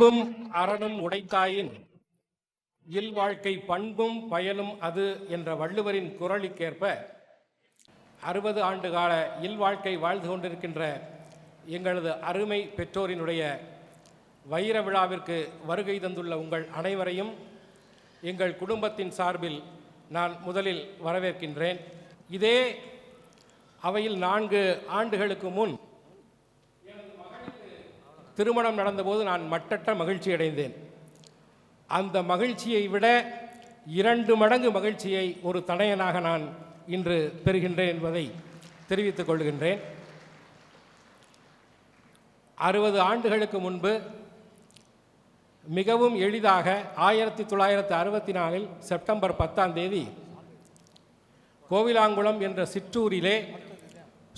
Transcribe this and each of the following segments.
அன்பும் அறனும் உடைத்தாயின் இல்வாழ்க்கை பண்பும் பயனும் அது என்ற வள்ளுவரின் குரலுக்கேற்ப அறுபது ஆண்டு கால இல்வாழ்க்கை வாழ்ந்து கொண்டிருக்கின்ற எங்களது அருமை பெற்றோரினுடைய வைர விழாவிற்கு வருகை தந்துள்ள உங்கள் அனைவரையும் எங்கள் குடும்பத்தின் சார்பில் நான் முதலில் வரவேற்கின்றேன். இதே அவையில் நான்கு ஆண்டுகளுக்கு முன் திருமணம் நடந்தபோது நான் மட்டற்ற மகிழ்ச்சி அடைந்தேன். அந்த மகிழ்ச்சியை விட இரண்டு மடங்கு மகிழ்ச்சியை ஒரு தனையனாக நான் இன்று பெறுகின்றேன் என்பதை தெரிவித்துக் கொள்கின்றேன். அறுபது ஆண்டுகளுக்கு முன்பு மிகவும் எளிதாக ஆயிரத்தி தொள்ளாயிரத்து அறுபத்தி நாலில் செப்டம்பர் பத்தாம் தேதி கோவிலாங்குளம் என்ற சிற்றூரிலே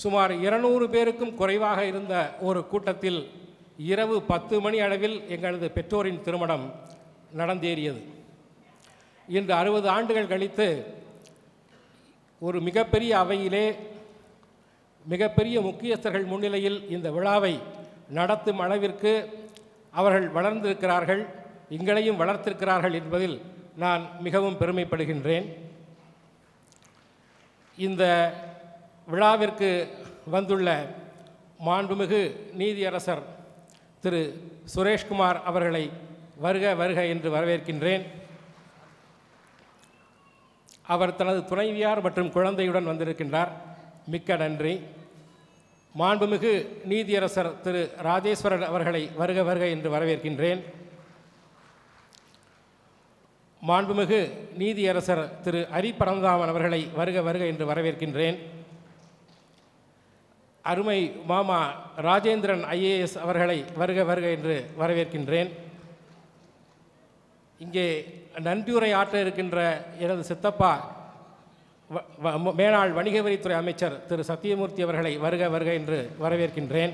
சுமார் இருநூறு பேருக்கும் குறைவாக இருந்த ஒரு கூட்டத்தில் இரவு பத்து மணி அளவில் எங்களது பெற்றோரின் திருமணம் நடந்தேறியது. இன்று அறுபது ஆண்டுகள் கழித்து ஒரு மிகப்பெரிய அவையிலே மிகப்பெரிய முக்கியஸ்தர்கள் முன்னிலையில் இந்த விழாவை நடத்தும் அளவிற்கு அவர்கள் வளர்ந்திருக்கிறார்கள் எங்களையும் வளர்த்திருக்கிறார்கள் என்பதில் நான் மிகவும் பெருமைப்படுகின்றேன். இந்த விழாவிற்கு வந்துள்ள மாண்புமிகு நீதியரசர் திரு சுரேஷ்குமார் அவர்களை வருக வருக என்று வரவேற்கின்றேன். அவர் தனது துணைவியார் மற்றும் குழந்தையுடன் வந்திருக்கின்றார். மிக்க நன்றி. மாண்புமிகு நீதியரசர் திரு ராஜேஸ்வரன் அவர்களை வருக வருக என்று வரவேற்கின்றேன். மாண்புமிகு நீதியரசர் திரு ஹரிபரந்தாமன் அவர்களை வருக வருக என்று வரவேற்கின்றேன். அருமை மாமா ராஜேந்திரன் ஐஏஎஸ் அவர்களை வருக வருக என்று வரவேற்கின்றேன். இங்கே நன்றியுரை ஆற்ற இருக்கின்ற எனது சித்தப்பா வ- மேனாள் வணிக வரித்துறை அமைச்சர் திரு சத்தியமூர்த்தி அவர்களை வருக வருக என்று வரவேற்கின்றேன்.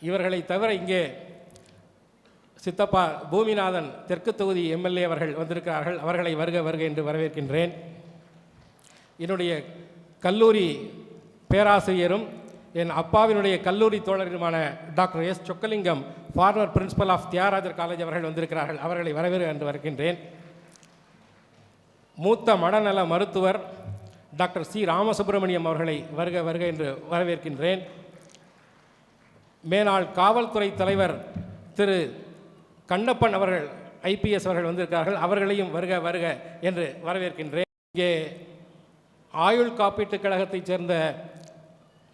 இவர்களை தவிர இங்கே சித்தப்பா பூமிநாதன் தெற்கு தொகுதி எம்எல்ஏ அவர்கள் வந்திருக்கிறார்கள். அவர்களை வருக வருக என்று வரவேற்கின்றேன். என்னுடைய கல்லூரி பேராசிரியரும் என் அப்பாவினுடைய கல்லூரி தோழருமான doctor S Chockalingam former principal of Thiagarajar college அவர்கள் வந்திருக்கிறார்கள். அவர்களை வரவேறு என்று வருகின்றேன். மூத்த மனநல மருத்துவர் டாக்டர் சி ராமசுப்பிரமணியம் அவர்களை வருக வருக என்று வரவேற்கின்றேன். மேலாள் காவல்துறை தலைவர் திரு கண்ணப்பன் அவர்கள் ஐபிஎஸ் அவர்கள் வந்திருக்கிறார்கள். அவர்களையும் வருக வருக என்று வரவேற்கின்றேன். இங்கே ஆயுள் காப்பீட்டுக் கழகத்தைச் சேர்ந்த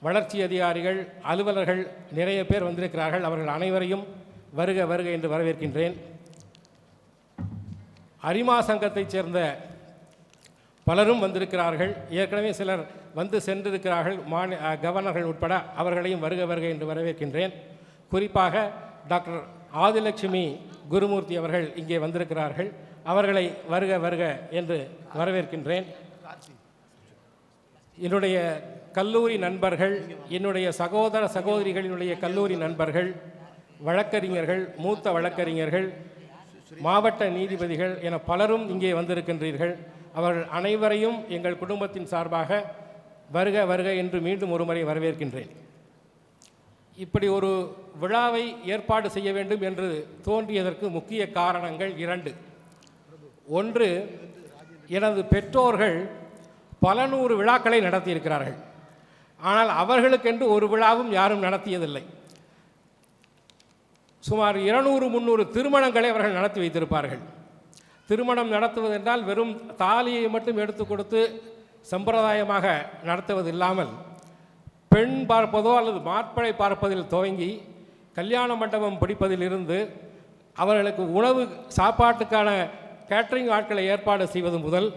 வளர்ச்சி அதிகாரிகள் அலுவலர்கள் நிறைய பேர் வந்திருக்கிறார்கள். அவர்கள் அனைவரையும் வருக வருக என்று வரவேற்கின்றேன். அரிமா சங்கத்தைச் சேர்ந்த பலரும் வந்திருக்கிறார்கள். ஏற்கனவே சிலர் வந்து சென்றிருக்கிறார்கள். மாநில கவர்னர்கள் உட்பட அவர்களையும் வருக வருக என்று வரவேற்கின்றேன். குறிப்பாக டாக்டர் ஆதிலட்சுமி குருமூர்த்தி அவர்கள் இங்கே வந்திருக்கிறார்கள். அவர்களை வருக வருக என்று வரவேற்கின்றேன். என்னுடைய கல்லூரி நண்பர்கள் என்னுடைய சகோதர சகோதரிகளினுடைய கல்லூரி நண்பர்கள் வழக்கறிஞர்கள் மூத்த வழக்கறிஞர்கள் மாவட்ட நீதிபதிகள் என பலரும் இங்கே வந்திருக்கின்றீர்கள். அவர்கள் அனைவரையும் எங்கள் குடும்பத்தின் சார்பாக வருக வருக என்று மீண்டும் ஒருமுறை வரவேற்கின்றேன். இப்படி ஒரு விழாவை ஏற்பாடு செய்ய வேண்டும் என்று தோன்றியதற்கு முக்கிய காரணங்கள் இரண்டு. ஒன்று எனது பெற்றோர்கள் பல நூறு விழாக்களை நடத்தியிருக்கிறார்கள். ஆனால் அவர்களுக்கென்று ஒரு விழாவும் யாரும் நடத்தியதில்லை. சுமார் இருநூறு முந்நூறு திருமணங்களை அவர்கள் நடத்தி வைத்திருப்பார்கள். திருமணம் நடத்துவதென்றால் வெறும் தாலியை மட்டும் எடுத்து கொடுத்து சம்பிரதாயமாக நடத்துவது இல்லாமல் பெண் பார்ப்பதோ அல்லது மாப்பிளை பார்ப்பதில் துவங்கி கல்யாண மண்டபம் பிடிப்பதிலிருந்து அவர்களுக்கு உணவு சாப்பாட்டுக்கான கேட்டரிங் ஆட்களை ஏற்பாடு செய்வது முதல்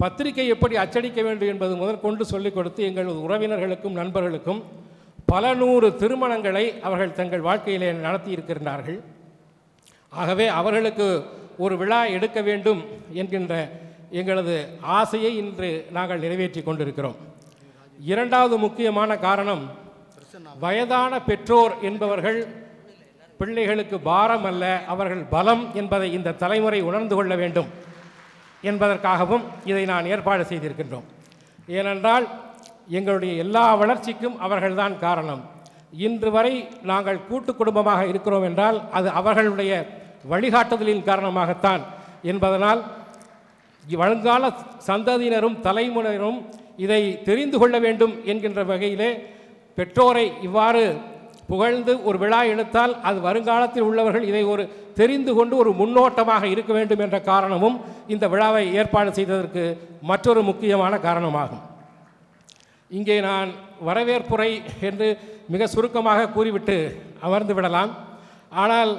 பத்திரிகை எப்படி அச்சடிக்க வேண்டும் என்பது முதல் கொண்டு சொல்லிக் கொடுத்து எங்களது உறவினர்களுக்கும் நண்பர்களுக்கும் பல நூறு திருமணங்களை அவர்கள் தங்கள் வாழ்க்கையிலே நடத்தி இருக்கின்றார்கள். ஆகவே அவர்களுக்கு ஒரு விழா எடுக்க வேண்டும் என்கின்ற எங்களது ஆசையை இன்று நாங்கள் நிறைவேற்றி கொண்டிருக்கிறோம். இரண்டாவது முக்கியமான காரணம் வயதான பெற்றோர் என்பவர்கள் பிள்ளைகளுக்கு பாரம் அல்ல அவர்கள் பலம் என்பதை இந்த தலைமுறை உணர்ந்து கொள்ள வேண்டும். என்பதற்காகவும் இதை நான் ஏற்பாடு செய்திருக்கின்றோம். ஏனென்றால் எங்களுடைய எல்லா வளர்ச்சிக்கும் அவர்கள்தான் காரணம். இன்று வரை நாங்கள் கூட்டு குடும்பமாக இருக்கிறோம் என்றால் அது அவர்களுடைய வழிகாட்டுதலின் காரணமாகத்தான். என்பதனால் வருங்கால சந்ததியினரும் தலைமுறையினரும் இதை தெரிந்து கொள்ள வேண்டும் என்கின்ற வகையிலே பெற்றோரை இவ்வாறு புகழ்ந்து ஒரு விழா எடுத்தால் அது வருங்காலத்தில் உள்ளவர்கள் இதை ஒரு தெரிந்து கொண்டு ஒரு முன்னோட்டமாக இருக்க வேண்டும் என்ற காரணமும் இந்த விழாவை ஏற்பாடு செய்ததற்கு மற்றொரு முக்கியமான காரணமாகும். இங்கே நான் வரவேற்புரை என்று மிக சுருக்கமாக கூறிவிட்டு அமர்ந்து விடலாம். ஆனால்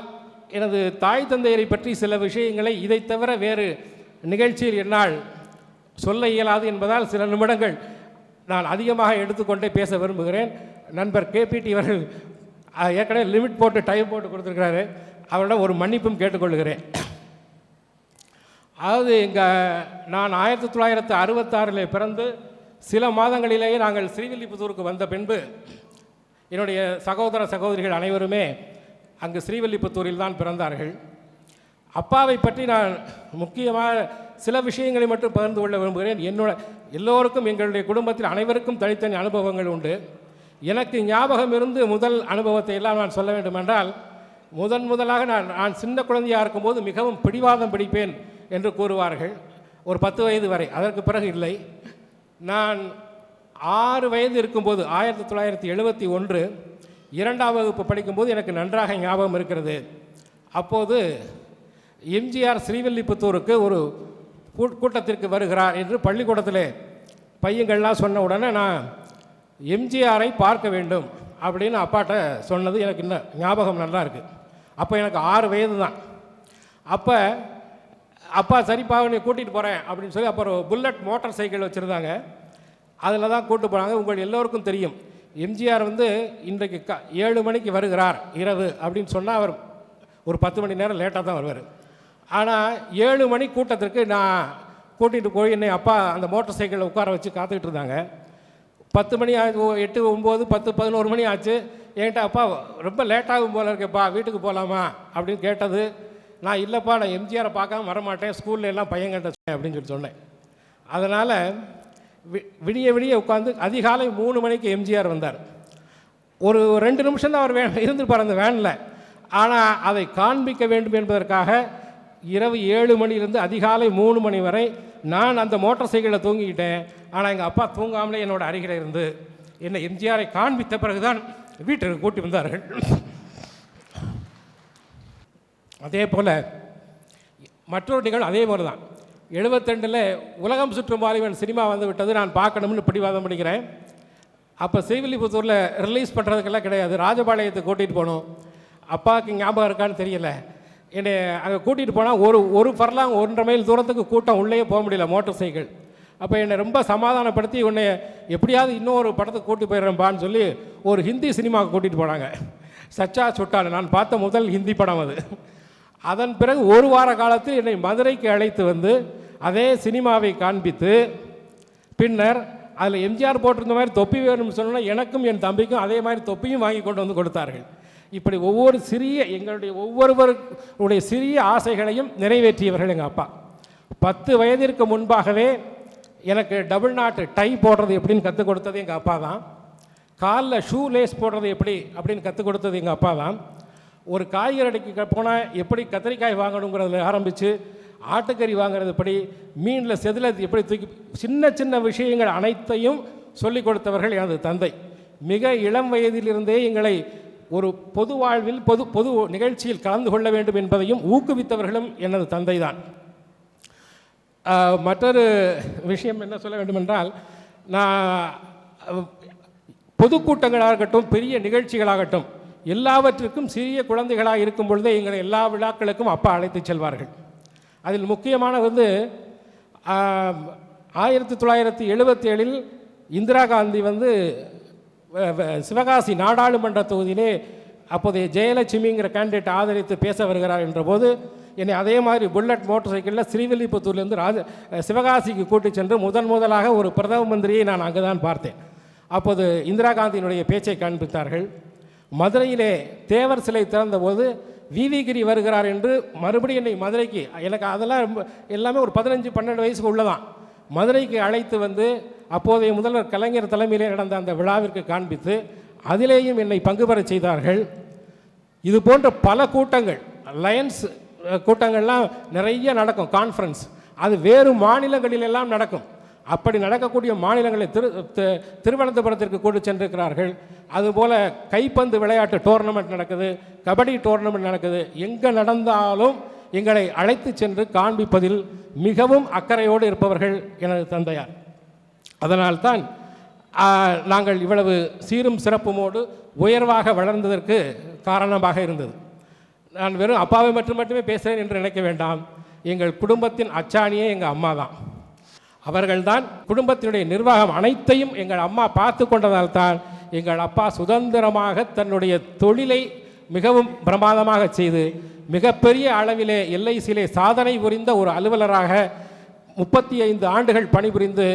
எனது தாய் தந்தையரை பற்றி சில விஷயங்களை இதை தவிர வேறு நிகழ்ச்சியில் என்னால் சொல்ல இயலாது என்பதால் சில நிமிடங்கள் நான் அதிகமாக எடுத்துக்கொண்டே பேச விரும்புகிறேன். நண்பர் கேபிடி அவர்கள் ஏற்கனவே லிமிட் போட்டு டைம் போட்டு கொடுத்துருக்கிறாரு. அவரோட ஒரு மன்னிப்பும் கேட்டுக்கொள்கிறேன். அதாவது எங்கள் நான் ஆயிரத்தி தொள்ளாயிரத்து அறுபத்தாறில் பிறந்து சில மாதங்களிலேயே நாங்கள் ஸ்ரீவில்லிபுத்தூருக்கு வந்த பின்பு என்னுடைய சகோதர சகோதரிகள் அனைவருமே அங்கு ஸ்ரீவில்லிபுத்தூரில் தான் பிறந்தார்கள். அப்பாவை பற்றி நான் முக்கியமாக சில விஷயங்களை மட்டும் பகிர்ந்து கொள்ள விரும்புகிறேன். என்னோட எல்லோருக்கும் எங்களுடைய குடும்பத்தில் அனைவருக்கும் தனித்தனி அனுபவங்கள் உண்டு. எனக்கு ஞாபகம் இருந்து முதல் அனுபவத்தை எல்லாம் நான் சொல்ல வேண்டுமென்றால் முதன் முதலாக நான் நான் சின்ன குழந்தையாக இருக்கும்போது மிகவும் பிடிவாதம் பிடிப்பேன் என்று கூறுவார்கள். ஒரு பத்து வயது வரை. அதற்கு பிறகு இல்லை. நான் ஆறு வயது இருக்கும்போது ஆயிரத்தி தொள்ளாயிரத்தி எழுபத்தி ஒன்று இரண்டாம் வகுப்பு படிக்கும்போது எனக்கு நன்றாக ஞாபகம் இருக்கிறது. அப்போது எம்ஜிஆர் ஸ்ரீவில்லிபுத்தூருக்கு ஒரு கூட்டத்திற்கு வருகிறார் என்று பள்ளிக்கூடத்தில் பையங்கள்லாம் சொன்ன உடனே நான் எம்ஜிஆரை பார்க்க வேண்டும் அப்படின்னு அப்பாட்ட சொன்னது எனக்கு இன்னும் ஞாபகம் நல்லா இருக்குது அப்போ எனக்கு ஆறு வயது தான். அப்போ அப்பா சரிப்பா நீ கூட்டிகிட்டு போகிறேன் அப்படின்னு சொல்லி அப்புறம் புல்லட் மோட்டார் சைக்கிள் வச்சுருந்தாங்க. அதில் தான் கூட்டு போனாங்க. உங்கள் எல்லோருக்கும் தெரியும். எம்ஜிஆர் வந்து இன்றைக்கு க ஏழு மணிக்கு வருகிறார் இரவு அப்படின்னு சொன்னால் அவர் ஒரு பத்து மணி நேரம் லேட்டாக தான் வருவார். ஆனால் ஏழு மணி கூட்டத்திற்கு நான் கூட்டிகிட்டு போய் என்னை அப்பா அந்த மோட்டார் சைக்கிளில் உட்கார வச்சு காத்துக்கிட்டு இருந்தாங்க. பத்து மணி ஆ ஓ, எட்டு ஒம்பது பத்து பதினோரு மணி ஆச்சு. என்கிட்ட அப்பா ரொம்ப லேட்டாகும் போல இருக்கேப்பா வீட்டுக்கு போகலாமா அப்படின்னு கேட்டது நான் இல்லைப்பா நான் எம்ஜிஆரை பார்க்காம வரமாட்டேன். ஸ்கூல்ல எல்லாம் பையன்கிட்ட சொன்னேன் அப்படின்னு சொல்லி சொன்னேன். அதனால் வி- விடிய விடிய உட்காந்து அதிகாலை மூணு மணிக்கு எம்ஜிஆர் வந்தார். ஒரு ரெண்டு நிமிஷம் தான் அவர் வே இருந்திருப்பார் அந்த வேனில். ஆனால் அதை காண்பிக்க வேண்டும் என்பதற்காக இரவு ஏழு மணியிலிருந்து அதிகாலை மூணு மணி வரை நான் அந்த மோட்டார் சைக்கிளில் தூங்கிக்கிட்டேன் ஆனால் எங்கள் அப்பா தூங்காமலே என்னோட அருகில் இருந்து என்னை எம்ஜிஆரை காண்பித்த பிறகுதான் வீட்டிற்கு கூட்டி வந்தார்கள் அதே போல் மற்றொரு நிகழ்வு அதே போல தான் எழுபத்தெண்டில் உலகம் சுற்றும் வாலிபன் சினிமா வந்து விட்டது நான் பார்க்கணும்னு பிடிவாதம் பண்ணிக்கிறேன் அப்போ ஸ்ரீவில்லிபுத்தூரில் ரிலீஸ் பண்ணுறதுக்கெல்லாம் கிடையாது ராஜபாளையத்தை கூட்டிகிட்டு போகணும். அப்பாவுக்கு ஞாபகம் இருக்கான்னு தெரியல. என்னை அங்கே கூட்டிகிட்டு போனால் ஒரு ஒரு பரலாம் ஒன்றரை மைல் தூரத்துக்கு கூட்டம் உள்ளேயே போக முடியல மோட்டார் சைக்கிள். அப்போ என்னை ரொம்ப சமாதானப்படுத்தி உன்னை எப்படியாவது இன்னொரு படத்துக்கு கூட்டி போயிடுறேன்பான்னு சொல்லி ஒரு ஹிந்தி சினிமாவுக்கு கூட்டிகிட்டு போனாங்க. சச்சா சுட்டால் நான் பார்த்த முதல் ஹிந்தி படம் அது. அதன் பிறகு ஒரு வார காலத்தில் என்னை மதுரைக்கு அழைத்து வந்து அதே சினிமாவை காண்பித்து பின்னர் அதில் எம்ஜிஆர் போட்டிருந்த மாதிரி தொப்பி வேணும்னு சொன்னால் எனக்கும் என் தம்பிக்கும் அதே மாதிரி தொப்பியும் வாங்கி கொண்டு வந்து கொடுத்தார்கள். இப்படி ஒவ்வொரு சிறிய எங்களுடைய ஒவ்வொருவருடைய சிறிய ஆசைகளையும் நிறைவேற்றியவர்கள் எங்கள் அப்பா. பத்து வயதிற்கு முன்பாகவே எனக்கு டபுள் நாட்டு டை போடுறது எப்படின்னு கற்றுக் கொடுத்தது எங்கள் அப்பா தான். காலில் ஷூ லேஸ் போடுறது எப்படி அப்படின்னு கற்றுக் கொடுத்தது எங்கள் அப்பா தான். ஒரு அடிக்க போனால் எப்படி கத்திரிக்காய் வாங்கணுங்கிறதுல ஆரம்பித்து ஆட்டுக்கறி வாங்குறது எப்படி மீனில் செதில எப்படி தூக்கி சின்ன சின்ன விஷயங்கள் அனைத்தையும் சொல்லிக் கொடுத்தவர்கள் எனது தந்தை. மிக இளம் வயதிலிருந்தே எங்களை ஒரு பொது வாழ்வில் பொது பொது நிகழ்ச்சியில் கலந்து கொள்ள வேண்டும் என்பதையும் ஊக்குவித்தவர்களும் எனது தந்தை தான் மற்றொரு விஷயம் என்ன சொல்ல வேண்டுமென்றால் நான் அஹ், பொதுக்கூட்டங்களாக இருக்கட்டும் பெரிய நிகழ்ச்சிகளாகட்டும் எல்லாவற்றிற்கும் சிறிய குழந்தைகளாக இருக்கும் பொழுதே எங்களை எல்லா விழாக்களுக்கும் அப்பா அழைத்துச் செல்வார்கள். அதில் முக்கியமான வந்து ஆயிரத்தி தொள்ளாயிரத்தி எழுபத்தி ஏழில் இந்திரா காந்தி வந்து சிவகாசி நாடாளுமன்ற தொகுதியிலே அப்போதைய ஜெயலட்சுமிங்கிற கேண்டிடேட் ஆதரித்து பேச வருகிறார் என்றபோது என்னை அதே மாதிரி புல்லட் மோட்டார் சைக்கிளில் ஸ்ரீவில்லிபுத்தூர்லேருந்து ராஜ சிவகாசிக்கு கூட்டிச் சென்று முதன் முதலாக ஒரு பிரதம மந்திரியை நான் அங்கு தான் பார்த்தேன். அப்போது இந்திரா காந்தியினுடைய பேச்சை காண்பித்தார்கள். மதுரையிலே தேவர் சிலை திறந்தபோது விவிகிரி வருகிறார் என்று மறுபடியும் என்னை மதுரைக்கு எனக்கு அதெல்லாம் எல்லாமே ஒரு பதினஞ்சு பன்னெண்டு வயசுக்கு உள்ளதான். மதுரைக்கு அழைத்து வந்து அப்போதைய முதல்வர் கலைஞர் தலைமையிலே நடந்த அந்த விழாவிற்கு காண்பித்து அதிலேயும் என்னை பங்கு பெறச் செய்தார்கள். இது போன்ற பல கூட்டங்கள் லயன்ஸ் கூட்டங்கள்லாம் நிறைய நடக்கும் கான்ஃபரன்ஸ் அது வேறு மாநிலங்களிலெல்லாம் நடக்கும். அப்படி நடக்கக்கூடிய மாநிலங்களை திரு திருவனந்தபுரத்திற்கு கூட்டு சென்றிருக்கிறார்கள். அதுபோல் கைப்பந்து விளையாட்டு டோர்னமெண்ட் நடக்குது கபடி டோர்னமெண்ட் நடக்குது. எங்கே நடந்தாலும் எங்களை அழைத்து சென்று காண்பிப்பதில் மிகவும் அக்கறையோடு இருப்பவர்கள் எனது தந்தையார். அதனால்தான் நாங்கள் இவ்வளவு சீரும் சிறப்புமோடு உயர்வாக வளர்ந்ததற்கு காரணமாக இருந்தது. நான் வெறும் அப்பாவை மட்டும் மட்டுமே பேசுகிறேன் என்று நினைக்க வேண்டாம். எங்கள் குடும்பத்தின் அச்சாணியே எங்கள் அம்மா தான். அவர்கள்தான் குடும்பத்தினுடைய நிர்வாகம் அனைத்தையும் எங்கள் அம்மா பார்த்து கொண்டதால் தான் எங்கள் அப்பா சுதந்திரமாக தன்னுடைய தொழிலை மிகவும் பிரமாதமாக செய்து மிகப்பெரிய அளவிலே எல்ஐசியிலே சாதனை புரிந்த ஒரு அலுவலராக முப்பத்தி ஐந்து ஆண்டுகள் பணிபுரிந்து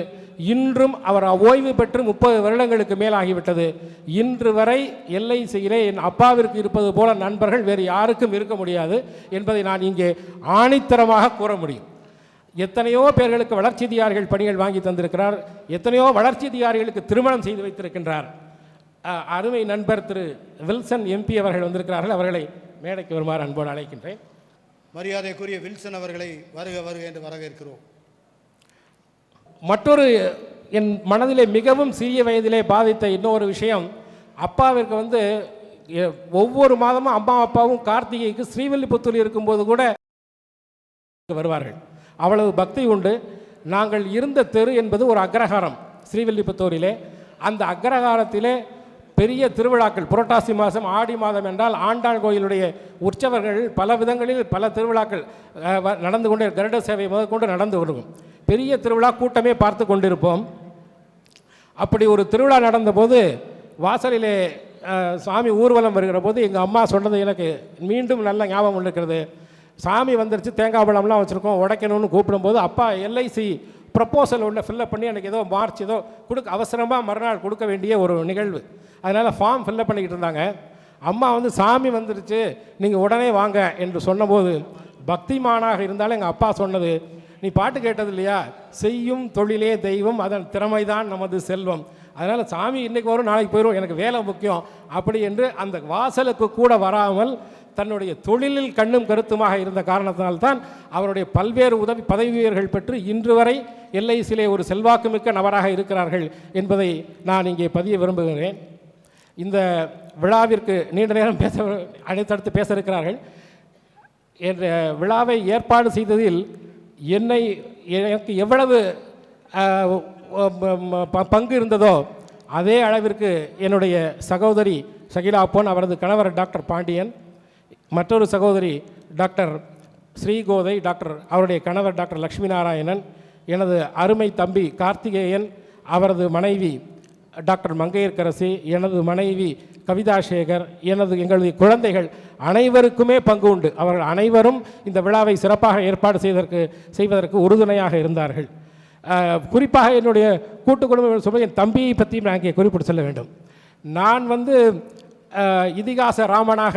இன்றும் அவர் ஓய்வு பெற்று முப்பது வருடங்களுக்கு மேலாகிவிட்டது. இன்று வரை எல்ஐசியிலே என் அப்பாவிற்கு இருப்பது போல நண்பர்கள் வேறு யாருக்கும் இருக்க முடியாது என்பதை நான் இங்கே ஆணித்தரமாக கூற முடியும். எத்தனையோ பேர்களுக்கு வளர்ச்சி அதிகாரிகள் பணிகள் வாங்கி தந்திருக்கிறார். எத்தனையோ வளர்ச்சி அதிகாரிகளுக்கு திருமணம் செய்து வைத்திருக்கின்றார். அருமை நண்பர் திரு வில்சன் எம்பி அவர்கள் வந்திருக்கிறார்கள். அவர்களை மேடைக்கு வருமாறு அன்போடு அழைக்கின்றேன். மரியாதைக்குரிய வில்சன் அவர்களை வருக வருக என்று வரவேற்கிறோம். மற்றொரு என் மனதிலே மிகவும் சிறிய வயதிலே பாதித்த இன்னொரு விஷயம் அப்பாவிற்கு வந்து எ- ஒவ்வொரு மாதமும் அம்மா அப்பாவும் கார்த்திகைக்கு ஸ்ரீவில்லிபுத்தூர் இருக்கும்போது கூட வருவார்கள். அவ்வளவு பக்தி உண்டு. நாங்கள் இருந்த தெரு என்பது ஒரு அக்ரஹாரம் ஸ்ரீவில்லிபுத்தூரிலே. அந்த அக்ரஹாரத்திலே பெரிய திருவிழாக்கள். புரட்டாசி மாதம் ஆடி மாதம் என்றால் ஆண்டாள் கோயிலுடைய உற்சவர்கள் பல விதங்களில் பல திருவிழாக்கள் நடந்து கொண்டே கருட சேவை முதற்கொண்டு நடந்து வருகும் பெரிய திருவிழா கூட்டமே பார்த்து கொண்டிருப்போம். அப்படி ஒரு திருவிழா நடந்தபோது வாசலிலே சாமி ஊர்வலம் வருகிற போது எங்கள் அம்மா சொன்னது எனக்கு மீண்டும் நல்ல ஞாபகம் இருக்கிறது. சாமி வந்துருச்சு தேங்காய் பழம்லாம் வச்சுருக்கோம் உடைக்கணும்னு கூப்பிடும்போது அப்பா எல்ஐசி ப்ரப்போசல் ஒன்று ஃபில்லப் பண்ணி எனக்கு ஏதோ மார்ச் ஏதோ கொடுக்க அவசரமாக மறுநாள் கொடுக்க வேண்டிய ஒரு நிகழ்வு. அதனால் ஃபார்ம் ஃபில்லப் பண்ணிக்கிட்டு இருந்தாங்க. அம்மா வந்து சாமி வந்துருச்சு நீங்கள் உடனே வாங்க என்று சொன்னபோது பக்திமானாக இருந்தாலும் எங்கள் அப்பா சொன்னது நீ பாட்டு கேட்டது இல்லையா? செய்யும் தொழிலே தெய்வம் அதன் திறமைதான் நமது செல்வம். அதனால் சாமி இன்றைக்கி வரும் நாளைக்கு போயிடும் எனக்கு வேலை முக்கியம் அப்படி என்று அந்த வாசலுக்கு கூட வராமல் தன்னுடைய தொழிலில் கண்ணும் கருத்துமாக இருந்த காரணத்தினால்தான் அவருடைய பல்வேறு உதவி பதவி உயர்கள் பெற்று இன்று வரை எல்ஐசியிலே ஒரு செல்வாக்குமிக்க நபராக இருக்கிறார்கள் என்பதை நான் இங்கே பதிய விரும்புகிறேன். இந்த விழாவிற்கு நீண்ட நேரம் பேச அடுத்தடுத்து பேச இருக்கிறார்கள் என்ற விழாவை ஏற்பாடு செய்ததில் என்னை எனக்கு எவ்வளவு பங்கு இருந்ததோ அதே அளவிற்கு என்னுடைய சகோதரி சகிலா பொன் அவரது கணவர் டாக்டர் பாண்டியன் மற்றொரு சகோதரி டாக்டர் ஸ்ரீகோதை டாக்டர் அவருடைய கணவர் டாக்டர் லக்ஷ்மி நாராயணன் எனது அருமை தம்பி கார்த்திகேயன் அவரது மனைவி டாக்டர் மங்கையர்கரசி எனது மனைவி கவிதா சேகர் எனது எங்களது குழந்தைகள் அனைவருக்குமே பங்கு உண்டு. அவர்கள் அனைவரும் இந்த விழாவை சிறப்பாக ஏற்பாடு செய்வதற்கு செய்வதற்கு உறுதுணையாக இருந்தார்கள். குறிப்பாக என்னுடைய கூட்டு குடும்பம் சொல்ல என் தம்பியை பற்றியும் நான் இங்கே குறிப்பிட்டு சொல்ல வேண்டும். நான் வந்து இதிகாச ராமனாக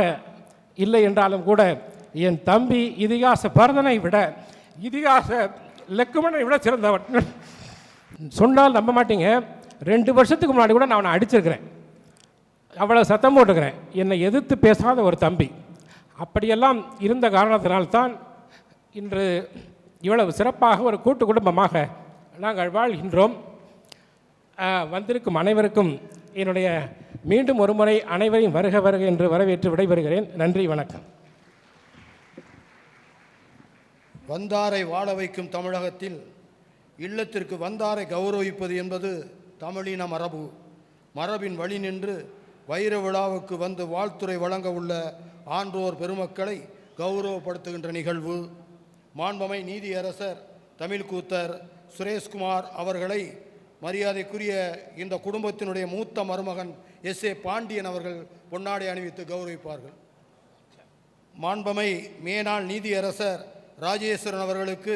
இல்லை என்றாலும் கூட என் தம்பி இதிகாச பரதனை விட இதிகாச லெக்குமனை விட சிறந்தவன். சொன்னால் நம்ப மாட்டீங்க. ரெண்டு வருஷத்துக்கு முன்னாடி கூட நான் அவனை அடிச்சிருக்கிறேன். அவ்வளோ சத்தம் போட்டுக்கிறேன். என்னை எதிர்த்து பேசாத ஒரு தம்பி. அப்படியெல்லாம் இருந்த காரணத்தினால்தான் இன்று இவ்வளவு சிறப்பாக ஒரு கூட்டு குடும்பமாக நாங்கள் வாழ்கின்றோம். வந்திருக்கும் அனைவருக்கும் என்னுடைய மீண்டும் ஒருமுறை அனைவரையும் வருக வருக என்று வரவேற்று விடைபெறுகிறேன். நன்றி வணக்கம். வந்தாரை வாழ வைக்கும் தமிழகத்தில் இல்லத்திற்கு வந்தாரை கௌரவிப்பது என்பது தமிழின மரபு. மரபின் வழி நின்று வைர விழாவுக்கு வந்து வாழ்த்துரை வழங்க உள்ள ஆன்றோர் பெருமக்களை கௌரவப்படுத்துகின்ற நிகழ்வு. மாண்பமை நீதியரசர் தமிழ்கூத்தர் சுரேஷ்குமார் அவர்களை மரியாதைக்குரிய இந்த குடும்பத்தினுடைய மூத்த மருமகன் எஸ் ஏ பாண்டியன் அவர்கள் பொன்னாடை அணிவித்து கௌரவிப்பார்கள். மாண்பமை மேனாள் நீதியரசர் ராஜேஸ்வரன் அவர்களுக்கு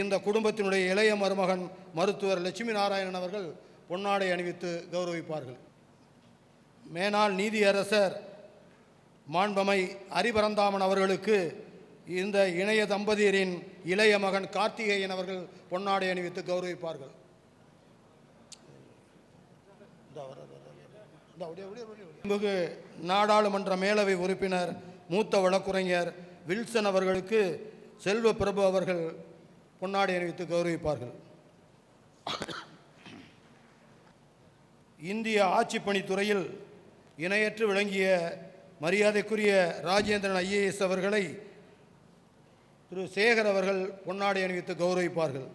இந்த குடும்பத்தினுடைய இளைய மருமகன் மருத்துவர் லட்சுமி நாராயணன் அவர்கள் பொன்னாடை அணிவித்து கௌரவிப்பார்கள். மேனாள் நீதியரசர் மாண்பமை அரிபரந்தாமன் அவர்களுக்கு இந்த இணைய தம்பதியரின் இளைய மகன் கார்த்திகேயன் அவர்கள் பொன்னாடை அணிவித்து கௌரவிப்பார்கள். மிகு நாடாளுமன்ற மேலவை உறுப்பினர் மூத்த வழக்குரைஞர் வில்சன் அவர்களுக்கு செல்வ பிரபு அவர்கள் பொன்னாடை அணிவித்து கௌரவிப்பார்கள். இந்திய ஆட்சிப்பணித்துறையில் இணையற்று விளங்கிய மரியாதைக்குரிய ராஜேந்திரன் ஐஏஎஸ் அவர்களை திரு சேகர் அவர்கள் பொன்னாடை அணிவித்து கௌரவிப்பார்கள்.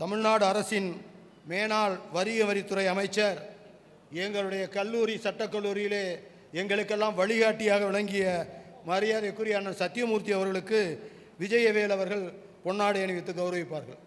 தமிழ்நாடு அரசின் மேனாள் வரிய வரித்துறை அமைச்சர் எங்களுடைய கல்லூரி சட்டக்கல்லூரியிலே எங்களுக்கெல்லாம் வழிகாட்டியாக விளங்கிய மரியாதைக்குரிய அண்ணன் சத்தியமூர்த்தி அவர்களுக்கு விஜயவேல் அவர்கள் பொன்னாடை அணிவித்து கௌரவிப்பார்கள்.